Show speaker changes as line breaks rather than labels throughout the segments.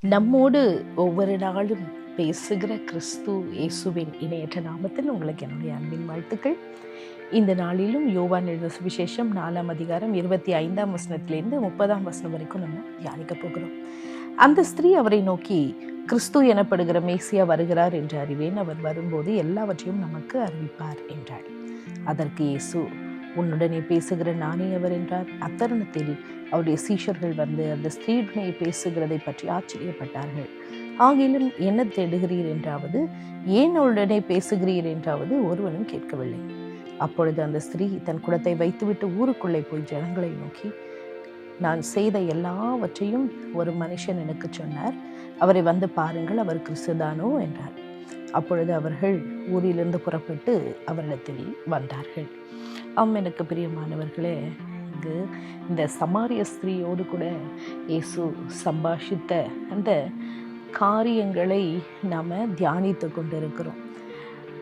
நம்மோடு ஒவ்வொரு நாளும் பேசுகிற கிறிஸ்து இயேசுவின் இணையற்ற நாமத்தில் உங்களுக்கு என்னுடைய அன்பின் வாழ்த்துக்கள். இந்த நாளிலும் யோவான் எழுத சுவிசேஷம் நாலாம் அதிகாரம் இருபத்தி ஐந்தாம் வசனத்திலேருந்து முப்பதாம் வசனம் வரைக்கும் நம்ம தியானிக்க போகிறோம். அந்த ஸ்திரீ அவரை நோக்கி கிறிஸ்து எனப்படுகிற மேசியா வருகிறார் என்று அறிவேன். அவர் வரும்போது எல்லாவற்றையும் நமக்கு அறிவிப்பார் என்றாள். அதற்கு இயேசு உன்னுடனே பேசுகிற நானே அவர் என்றார். அத்தருணத்தில் அவருடைய சீஷர்கள் வந்து அந்த ஸ்திரீடனை பேசுகிறதை பற்றி ஆச்சரியப்பட்டார்கள். ஆகிலும் என்ன தேடுகிறீர்? என்றாவது ஏன் அவளுடனே பேசுகிறீர்? என்றாவது ஒருவனும் கேட்கவில்லை. அப்பொழுது அந்த ஸ்திரீ தன் குடத்தை வைத்துவிட்டு ஊருக்குள்ளே போய் ஜனங்களை நோக்கி நான் செய்த எல்லாவற்றையும் ஒரு மனுஷன் எனக்கு சொன்னார். அவரை வந்து பாருங்கள் அவர் கிறிஸ்துதானோ? என்றார். அப்பொழுது அவர்கள் ஊரிலிருந்து புறப்பட்டு அவரிடத்தில் வந்தார்கள். அவன் எனக்கு பிரியமானவர்களே இங்கு இந்த சமாரிய ஸ்திரீயோடு கூட இயேசு சம்பாஷித்த அந்த காரியங்களை நாம் தியானித்து கொண்டு இருக்கிறோம்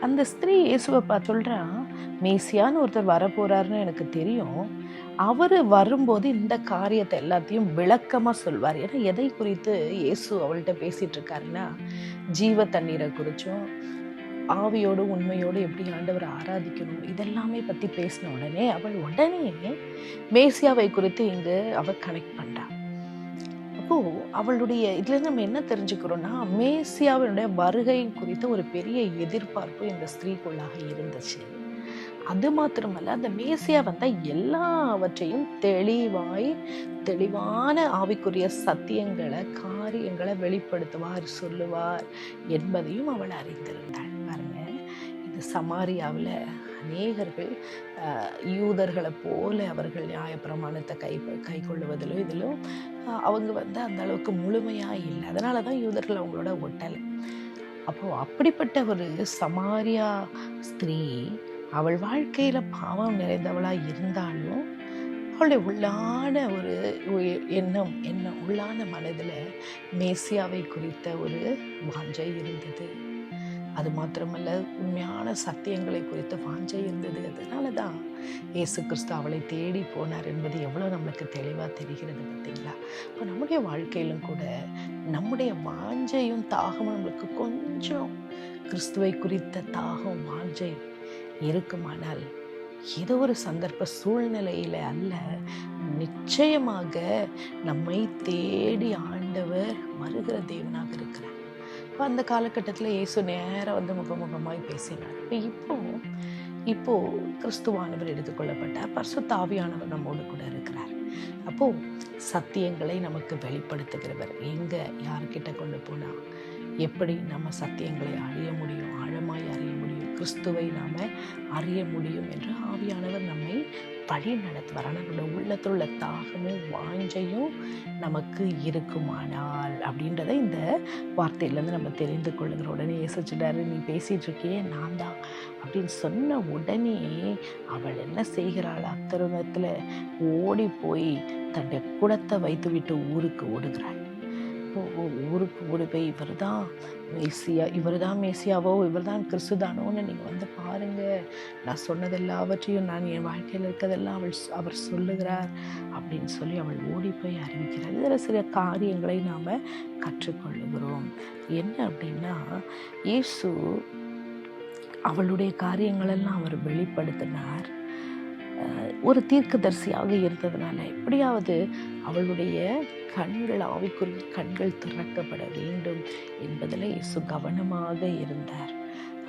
அந்த ஸ்திரீ இயேசுவை பார்த்து சொல்கிறா மேசியான்னு ஒருத்தர் வரப்போகிறாருன்னு எனக்கு தெரியும். அவர் வரும்போது இந்த காரியத்தை எல்லாத்தையும் விளக்கமாக சொல்வார். ஏன்னா எதை குறித்து இயேசு அவள்கிட்ட பேசிகிட்டு இருக்காருன்னா ஜீவ தண்ணீரை குறித்தும் ஆவியோடு உண்மையோடு எப்படி ஆண்டவரை ஆராதிக்கணும் இதெல்லாமே பற்றி பேசின உடனே அவள் உடனே மேசியாவை குறித்து இங்கு அவள் கனெக்ட் பண்ணுறா அப்போது அவளுடைய இதுலேருந்து நம்ம என்ன தெரிஞ்சுக்கிறோம்னா மேசியாவினுடைய வருகை குறித்த ஒரு பெரிய எதிர்பார்ப்பு இந்த ஸ்திரீக்குள்ளாக இருந்துச்சு. அது மாத்திரமல்ல அந்த மேசியா வந்தால் எல்லாவற்றையும் தெளிவாய் தெளிவான ஆவிக்குரிய சத்தியங்களை காரியங்களை வெளிப்படுத்துவார் சொல்லுவார் என்பதையும் அவள் அறிந்திருந்தாள். பாருங்க இது சமாரியாவில் அநேகர்கள் யூதர்களை போல அவர்கள் நியாயப்பிரமாணத்தை கை கை கொள்ளுவதிலும் இதிலும் அவங்க வந்து அந்த அளவுக்கு முழுமையாக இல்லை. அதனால தான் யூதர்கள் அவங்களோட ஒட்டலை. அப்போது அப்படிப்பட்ட ஒரு சமாரியா ஸ்திரீ அவள் வாழ்க்கையில் பாவம் நிறைந்தவளாக இருந்தாலும் அவளுடைய உள்ளான ஒரு எண்ணம் எண்ணம் உள்ளான மனதில் மேசியாவை குறித்த ஒரு வாஞ்சை இருந்தது. அது மாத்திரமல்ல உண்மையான சத்தியங்களை குறித்த வாஞ்சை இருந்தது. அதனால தான் இயேசு கிறிஸ்து அவளை தேடி போனார் என்பது எவ்வளோ நம்மளுக்கு தெளிவாக தெரிகிறது பார்த்தீங்களா? இப்போ நம்முடைய வாழ்க்கையிலும் கூட நம்முடைய வாஞ்சையும் தாகமும் நம்மளுக்கு கொஞ்சம் கிறிஸ்துவை குறித்த தாகம் வாஞ்சை இருக்குமானால் ஏதோ ஒரு சந்தர்ப்ப சூழ்நிலையில் அல்ல. நிச்சயமாக நம்மை தேடி ஆண்டவர் மறுகிற தேவனாக இருக்கிறார். இப்போ அந்த காலகட்டத்தில் இயேசு நேராக வந்து முகமுகமாய் பேசினார். இப்போ இப்போ இப்போ கிறிஸ்துவானவர் எடுத்துக்கொள்ளப்பட்டார் பரிசுத்தாவியானவர் நம்மோடு கூட இருக்கிறார். அப்போது சத்தியங்களை நமக்கு வெளிப்படுத்துகிறவர் எங்கே யார்கிட்ட கொண்டு போனால் எப்படி நம்ம சத்தியங்களை அழிய முடியும் ஆழமாய் அறிய கிறிஸ்துவை நாம் அறிய முடியும் என்று ஆவியானவர் நம்மை வழி நடத்துவார். ஆனால் நம்மளோட உள்ளத்தில் உள்ள தாகமும் வாஞ்சையும் நமக்கு இருக்குமானால் அப்படின்றத இந்த வார்த்தையிலேருந்து நம்ம தெரிந்து கொள்ளுகிற உடனே யோசிச்சுட்டாரு நீ பேசிகிட்டு இருக்கியே நான் தான். அப்படின்னு சொன்ன உடனே அவள் என்ன செய்கிறாள்? அத்தருணத்தில் ஓடி போய் தன்னுடைய குடத்தை வைத்துவிட்டு ஊருக்கு ஓடுகிறாள். ஊருக்கு ஓடி போய் இவர் தான் மேசியா இவர் தான் மேசியாவோ இவர் தான் கிறிஸ்துதானோன்னு நீங்கள் வந்து பாருங்கள் நான் சொன்னது எல்லாவற்றையும் நான் என் வாழ்க்கையில் இருக்கிறதெல்லாம் அவள் அவர் சொல்லுகிறார் அப்படின்னு சொல்லி அவள் ஓடி போய் அறிவிக்கிறார். இதில் சில காரியங்களை நாம் கற்றுக்கொள்ளுகிறோம். என்ன அப்படின்னா இயேசு அவளுடைய காரியங்களெல்லாம் அவர் வெளிப்படுத்தினார். ஒரு தீர்க்கதரிசியாக இருந்ததுனால எப்படியாவது அவளுடைய கண்கள் ஆவிக்குரிய கண்கள் திறக்கப்பட வேண்டும் என்பதில் இயேசு கவனமாக இருந்தார்.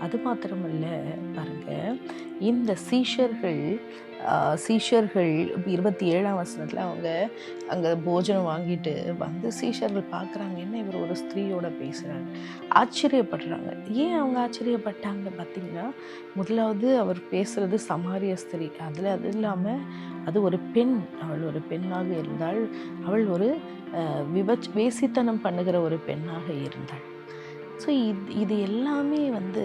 அது மாத்திரமல்ல பாருங்க. இந்த சீஷர்கள் சீஷர்கள் இருபத்தி ஏழாம் வசனத்தில் அவங்க அங்கே போஜனம் வாங்கிட்டு வந்து சீஷர்கள் பார்க்குறாங்க என்ன இவர் ஒரு ஸ்திரீயோட பேசுகிறாங்க ஆச்சரியப்படுறாங்க. ஏன் அவங்க ஆச்சரியப்பட்டாங்க பார்த்தீங்கன்னா முதலாவது அவர் பேசுகிறது சமாரிய ஸ்திரீ. அதில் அது இல்லாமல் அது ஒரு பெண். அவள் ஒரு பெண்ணாக இருந்தாள். அவள் ஒரு விபச் வேசித்தனம் பண்ணுகிற ஒரு பெண்ணாக இருந்தாள். ஸோ இது இது எல்லாமே வந்து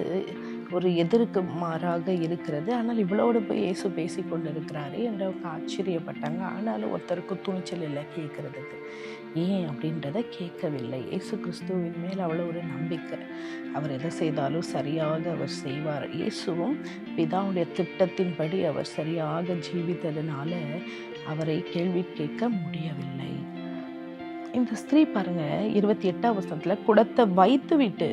ஒரு எதிர்க்கு மாறாக இருக்கிறது. ஆனால் இவ்வளோடு போய் இயேசு பேசி கொண்டு இருக்கிறாரு ஆச்சரியப்பட்டாங்க. ஆனாலும் ஒருத்தருக்கு துணிச்சல் இல்லை கேட்குறதுக்கு. ஏன் அப்படின்றத கேட்கவில்லை. இயேசு கிறிஸ்துவின் மேல் அவ்வளோ ஒரு நம்பிக்கை. அவர் எதை செய்தாலும் சரியாக அவர் செய்வார். இயேசுவும் பிதாவுடைய திட்டத்தின்படி அவர் சரியாக ஜீவித்ததுனால அவரை கேள்வி கேட்க முடியவில்லை. இந்த ஸ்திரீ பாருங்க இருபத்தி எட்டாம் வருஷத்துல குடத்தை வைத்து விட்டு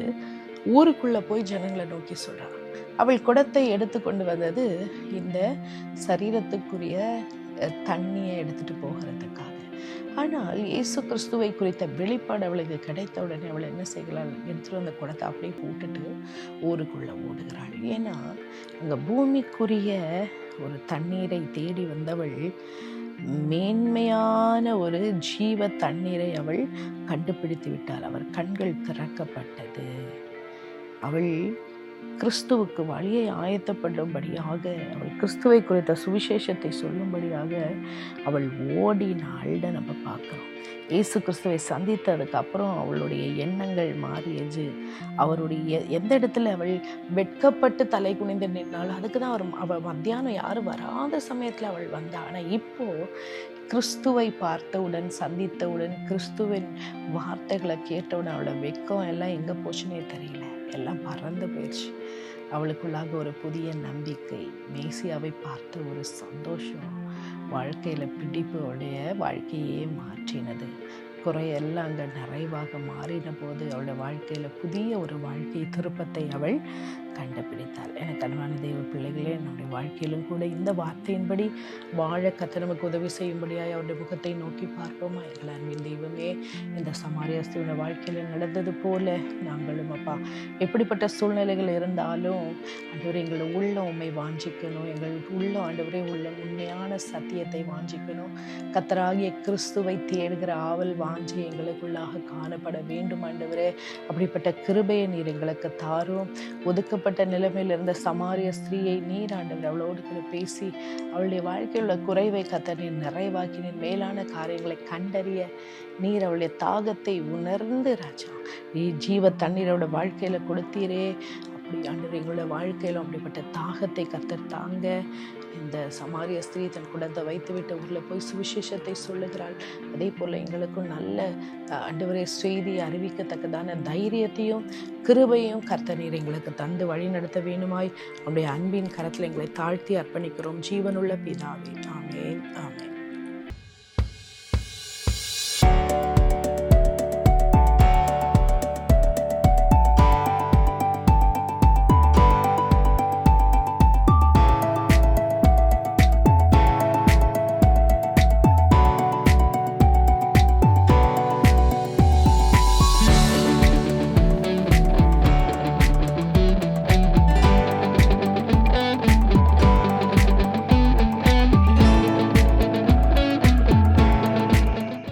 ஊருக்குள்ள போய் ஜனங்களை நோக்கி சொல்றாங்க. அவள் குடத்தை எடுத்து கொண்டு வந்தது இந்த சரீரத்துக்குரிய தண்ணியை எடுத்துட்டு போகிறதுக்காக. ஆனால் இயேசு கிறிஸ்துவை குறித்த வெளிப்பாடு அவளுக்கு கிடைத்த உடனே அவள் என்ன செய்கிறாள்? எடுத்துட்டு வந்த குடத்தை அப்படியே போட்டுட்டு ஊருக்குள்ள ஓடுகிறாள். ஏன்னா அங்கே பூமிக்குரிய ஒரு தண்ணீரை தேடி வந்தவள் மேன்மையான ஒரு ஜீவ தண்ணீரை அவள் கண்டுபிடித்து விட்டாள். அவர் கண்கள் திறக்கப்பட்டது. அவள் கிறிஸ்துவுக்கு வழியை ஆயத்தப்படும்படியாக அவள் கிறிஸ்துவை குறித்த சுவிசேஷத்தை சொல்லும்படியாக அவள் ஓடினாள்னு நம்ம பார்க்குறோம். இயேசு கிறிஸ்துவை சந்தித்ததுக்கு அப்புறம் அவளுடைய எண்ணங்கள் மாறியது. அவருடைய எந்த இடத்துல அவள் வெட்கப்பட்டு தலை குனிந்து நின்றாலும் அதுக்கு தான் அவர் அவள் மத்தியானம் யாரும் வராத சமயத்தில் அவள் வந்தா. ஆனால் இப்போ கிறிஸ்துவை பார்த்தவுடன் சந்தித்தவுடன் கிறிஸ்துவின் வார்த்தைகளை கேட்டவுடன் அவளோட வெக்கம் எல்லாம் எங்கே போச்சுன்னே தெரியல. எல்லாம் பறந்து போயிடுச்சு. அவளுக்குள்ளாக ஒரு புதிய நம்பிக்கை. மேசியாவை பார்த்த ஒரு சந்தோஷம். வாழ்க்கையில் பிடிப்பு அவளுடைய வாழ்க்கையே மாற்றினது. குறையெல்லாம் அங்கே நிறைவாக மாறின போது அவளுடைய வாழ்க்கையில் புதிய ஒரு வாழ்க்கை திருப்பத்தை அவள் கண்டுபிடித்தார் எனக்கு அன்பான தெய்வ பிள்ளைகளே நம்முடைய வாழ்க்கையிலும் கூட இந்த வார்த்தையின்படி வாழ கத்த நமக்கு உதவி செய்யும்படியாய் அவருடைய முகத்தை நோக்கி பார்ப்போமா? எங்களை அன்பின் தெய்வமே இந்த சமாரியாஸ்தியோட வாழ்க்கையில் நடந்தது போல நாங்களும் அப்பா எப்படிப்பட்ட சூழ்நிலைகள் இருந்தாலும் ஆண்டவரே எங்களை உள்ள உண்மை வாஞ்சிக்கணும். எங்கள் உள்ள ஆண்டவரே உள்ள உண்மையான சத்தியத்தை வாஞ்சிக்கணும். கத்தராகிய கிறிஸ்துவை தேடுகிற ஆவல் வாஞ்சி எங்களுக்குள்ளாக காணப்பட வேண்டும் ஆண்டவரே. அப்படிப்பட்ட கிருபையை நீர் எங்களுக்கு தாரும். அப்படிப்பட்ட நிலைமையில் இருந்த சமாரிய ஸ்திரீயை நீர் ஆண்டவர் அவளோடு கூட பேசி அவளுடைய வாழ்க்கையில் உள்ள குறைவை கத்த நீர் நிறைவாக்கினேன் மேலான காரியங்களை கண்டறிய நீர் அவளுடைய தாகத்தை உணர்ந்து ராஜா. நீ ஜீவ தண்ணீரோட வாழ்க்கையில கொடுத்தீரே. அப்படி ஆண்டவர் எங்களோட வாழ்க்கையிலும் அப்படிப்பட்ட தாகத்தை கத்தர் தாங்க. இந்த சமாரிய ஸ்திரீ தன் குடத்தை வைத்துவிட்டு ஊரில் போய் சுவிசேஷத்தை சொல்லுகிறாள். அதே போல் எங்களுக்கும் நல்ல அஹ், ஆண்டவரே செய்தி அறிவிக்கத்தக்கதான தைரியத்தையும் கிருபையும் கர்த்தர் நீர் எங்களுக்கு தந்து வழி நடத்த வேணுமாய். நம்முடைய அன்பின் கரத்தில் எங்களை தாழ்த்தி அர்ப்பணிக்கிறோம். ஜீவனுள்ள பிதாவே. ஆமேன். ஆமென்.